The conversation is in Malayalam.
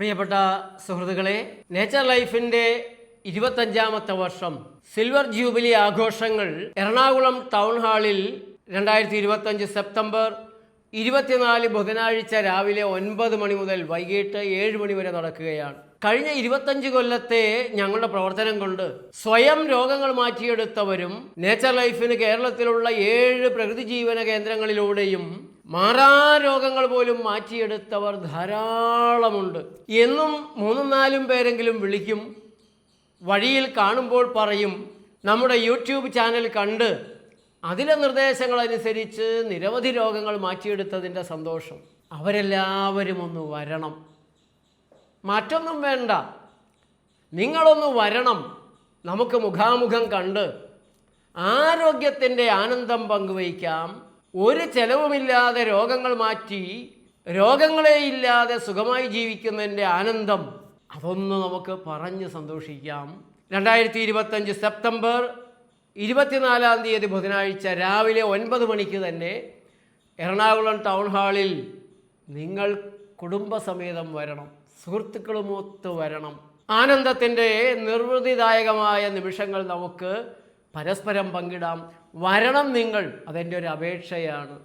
പ്രിയപ്പെട്ട സുഹൃത്തുക്കളെ നേച്ചർ ലൈഫിന്റെ ഇരുപത്തഞ്ചാമത്തെ വർഷം സിൽവർ ജൂബിലി ആഘോഷങ്ങൾ എറണാകുളം ടൗൺ ഹാളിൽ രണ്ടായിരത്തി ഇരുപത്തഞ്ച് സെപ്റ്റംബർ ഇരുപത്തിനാല് ബുധനാഴ്ച രാവിലെ ഒൻപത് മണി മുതൽ വൈകിട്ട് ഏഴ് മണി വരെ നടക്കുകയാണ്. കഴിഞ്ഞ ഇരുപത്തഞ്ച് കൊല്ലത്തെ ഞങ്ങളുടെ പ്രവർത്തനം കൊണ്ട് സ്വയം രോഗങ്ങൾ മാറ്റിയെടുത്തവരും നേച്ചർ ലൈഫിന് കേരളത്തിലുള്ള ഏഴ് പ്രകൃതി ജീവന കേന്ദ്രങ്ങളിലൂടെയും മാറാരോഗങ്ങൾ പോലും മാറ്റിയെടുത്തവർ ധാരാളമുണ്ട്. എന്നും മൂന്നും നാലും പേരെങ്കിലും വിളിക്കും വഴിയിൽ കാണുമ്പോൾ പറയും നമ്മുടെ യൂട്യൂബ് ചാനൽ കണ്ട് അതിലെ നിർദ്ദേശങ്ങളനുസരിച്ച് നിരവധി രോഗങ്ങൾ മാറ്റിയെടുത്തതിന്റെ സന്തോഷം. അവരെല്ലാവരും ഒന്ന് വരണം. മറ്റൊന്നും വേണ്ട. നിങ്ങളൊന്ന് വരണം. നമുക്ക് മുഖാമുഖം കണ്ട് ആരോഗ്യത്തിന്റെ ആനന്ദം പങ്കുവയ്ക്കാം. ഒരു ചെലവുമില്ലാതെ രോഗങ്ങൾ മാറ്റി രോഗങ്ങളെ ഇല്ലാതെ സുഖമായി ജീവിക്കുന്നതിന്റെ ആനന്ദം അതൊന്ന് നമുക്ക് പറഞ്ഞ് സന്തോഷിക്കാം. രണ്ടായിരത്തി ഇരുപത്തഞ്ച് സെപ്റ്റംബർ ഇരുപത്തിനാലാം തീയതി ബുധനാഴ്ച രാവിലെ ഒൻപത് മണിക്ക് തന്നെ എറണാകുളം ടൗൺ ഹാളിൽ നിങ്ങൾ കുടുംബസമേതം വരണം. സുഹൃത്തുക്കളുമൊത്ത് വരണം. ആനന്ദത്തിന്റെ നിർവൃതിദായകമായ നിമിഷങ്ങൾ നമുക്ക് പരസ്പരം പങ്കിടാം. വരണം നിങ്ങൾ. അതെന്റെ ഒരു അപേക്ഷയാണ്.